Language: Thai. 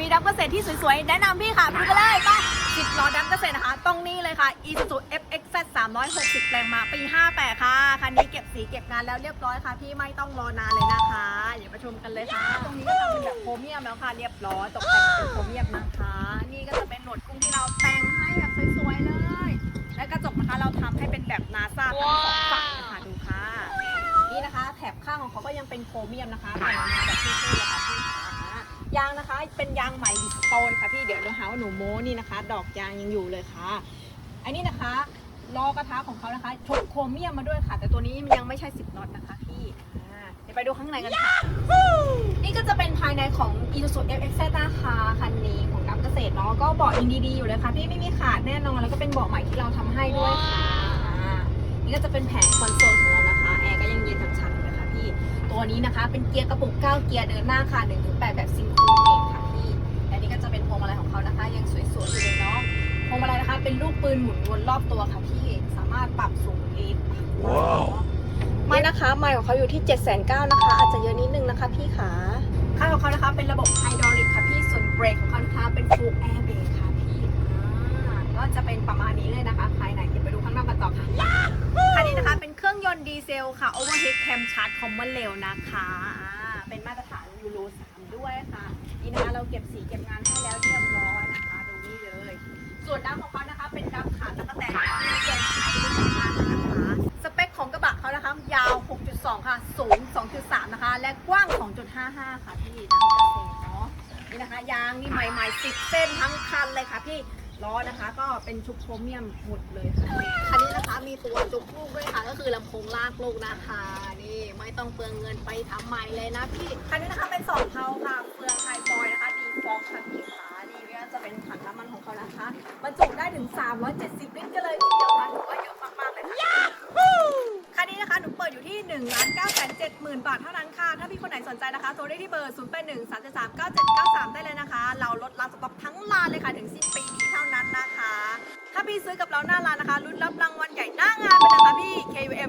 มีดับเกษตรที่สวยๆ แนะนำพี่ค่ะไปดูกันเลยไปสิบล้อดับเกษตรนะคะ ตรงนี้เลยค่ะ Isuzu FXZ 360แรงมาปี 58 ค่ะ คันนี้เก็บสีเก็บงานแล้วเรียบร้อยค่ะ พี่ไม่ต้องรอนานเลยนะคะเดี๋ยวมาชมกันเลยค่ะ ตรงนี้ก็ทำเป็นแบบโครเมียมแล้วค่ะเรียบร้อยตกแต่งเป็นโครเมียมนะคะ นี่ก็จะเป็นหนวดกุ้งที่เราแต่งให้แบบสวยๆเลย และกระจกนะคะเราทำให้เป็นแบบนาซาทั้งสองฝั่งนะคะดูค่ะ นี่นะคะ แถบข้างของเขาก็ยังเป็นโครเมียมนะคะแต่งมาแบบเท่ เป็นยางใหม่ดิสโตนค่ะพี่เดี๋ยวเราหาว่าหนูโม้นี่นะคะ ดอกยางยังอยู่เลยค่ะ อันนี้นะคะล้อกระทะของเขานะคะชดโครเมียมมาด้วยค่ะ แต่ตัวนี้มันยังไม่ใช่10น็อตนะคะพี่อ่าเดี๋ยวไปดูข้างในกันค่ะ นี่ก็จะเป็นภายในของ Isuzu FX นะคะคันนี้ของดับเกษตรเนาะก็เบาะยังดีๆอยู่เลยค่ะพี่ไม่มีขาดแน่นอนแล้วก็เป็นเบาะใหม่ที่เราทำให้ด้วยค่ะอ่านี่ก็จะเป็นแผงคอนโซล ตัวนี้นะคะ เป็นเกียร์กระปุก 9 เกียร์เดินหน้าค่ะ1-8แบบซิงโครเองค่ะพี่และนี่ก็จะเป็นพวงมาลัยของเขานะคะ ยังสวยๆอยู่เลยเนาะพวงมาลัยนะคะ เป็นลูกปืนหมุนวนรอบตัวค่ะพี่สามารถปรับสูงเองว้าวไม่นะคะไมล์ของเขาอยู่ที่ 7 9 0 0 0นะคะ อาจจะเยอะนิดนึงนะคะพี่ขาค่าของเขานะคะเป็นระบบไฮดรอลิกค่ะพี่ส่วนเบรกของเขานะคะเป็นฟูลแอร์เบรกค่ะพี่อ่าก็จะเป็นประมาณนี้เลยนะคะภายในเดี๋ยวไปดูข้างนอกกันต่อค่ะ เซลค่ะ Overhead Cam Charge Common Rail นะคะอ่าเป็นมาตรฐานยูโร3ด้วยค่ะ นี่นะคะเราเก็บสีเก็บงานให้แล้วเรียบร้อยนะคะดูนี่เลย ส่วนดั้งของเขานะคะ เป็นดั้งขาดตะกั่แตนที่เกินขายที่สำคัญนะคะสเปคของกระบะเขานะคะยาว 6.2 ค่ะ สูง 2.3 นะคะ และกว้าง 2.55 ค่ะพี่ดั้งเกษตรเนาะนี่นะคะยางนี่ใหม่ๆ10เส้นทั้งคันเลยค่ะพี่ล้อนะคะ ก็เป็นชุบโครเมียมหมดเลยค่ะ ตัวจุกลูกด้วยค่ะ ก็คือลำโพงลากลูกนะคะ นี่ไม่ต้องเปลืองเงินไปทำใหม่เลยนะพี่คันนี้นะคะเป็นสองเพาค่ะเฟืองไฮบอยนะคะดีฟองค่ะพี่ขานี่ก็จะเป็นถังน้ำมันของเขานะคะบรรจุได้ถึง 370 ลิตรกันเลยทีเดียวค่ะถือว่าเยอะมากๆเลยค่ะคันนี้นะคะหนูเปิดอยู่ที่1นึ่งล้านเก้าแสนเจ็ดหมื่นบาทเท่านั้นค่ะ ถ้าพี่คนไหนสนใจนะคะโทรได้ที่เบอร์ 0 8 1 3 3 9 7 9 3 ได้เลยนะคะ เราลดร้านสต็อกทั้งร้านเลยค่ะถึงสิ้นปีนี้เท่านั้นนะคะถ้าพี่ ซื้อกับเราหน้าร้านนะคะรุ่นรับรางวัลใหญ่หน้างานไปเลยค่ะพี่ KUM